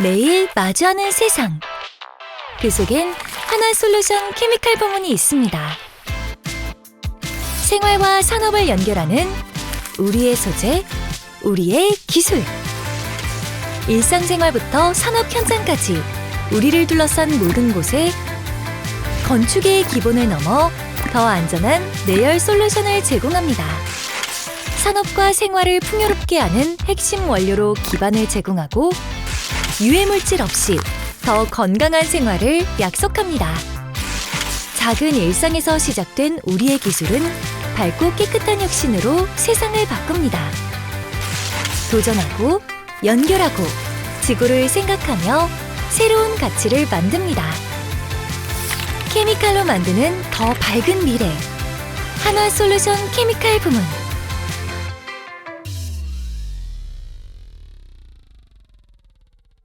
매일 마주하는 세상. 그 속엔 하나 솔루션 케미칼 부문이 있습니다. 생활과 산업을 연결하는 우리의 소재, 우리의 기술. 일상생활부터 산업 현장까지 우리를 둘러싼 모든 곳에 건축의 기본을 넘어 더 안전한 내열 솔루션을 제공합니다. 산업과 생활을 풍요롭게 하는 핵심 원료로 기반을 제공하고 유해 물질 없이 더 건강한 생활을 약속합니다. 작은 일상에서 시작된 우리의 기술은 밝고 깨끗한 혁신으로 세상을 바꿉니다. 도전하고 연결하고 지구를 생각하며 새로운 가치를 만듭니다. 케미칼로 만드는 더 밝은 미래. 한화 솔루션 케미칼 부문